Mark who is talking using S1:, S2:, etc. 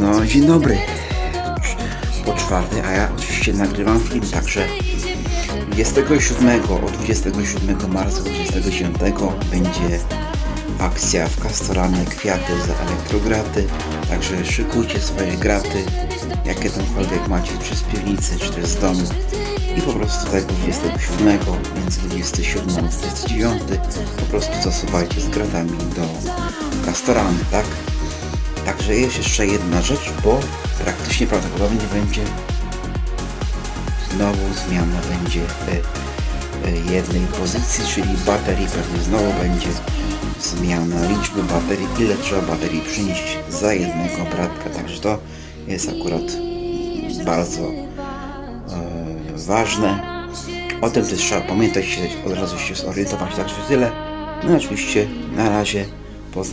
S1: No, dzień dobry. Po czwarty, a ja oczywiście nagrywam film, także 27, od 27 marca do 29 będzie akcja w Kastoranie Kwiaty za elektrograty, także szykujcie swoje graty, jakie tamkolwiek macie, czy z piwnicy, czy też z domu i po prostu tego 27, między 27 a 29 po prostu zasuwajcie z gratami do Tak? Także jest jeszcze jedna rzecz, bo praktycznie prawdopodobnie będzie znowu zmiana będzie e, jednej pozycji, czyli baterii pewnie znowu będzie zmiana liczby baterii, ile trzeba baterii przynieść za jednego bratka, także to jest akurat bardzo e, ważne. O tym też trzeba pamiętać, od razu się zorientować, także tyle. No oczywiście na razie pozdrawiam.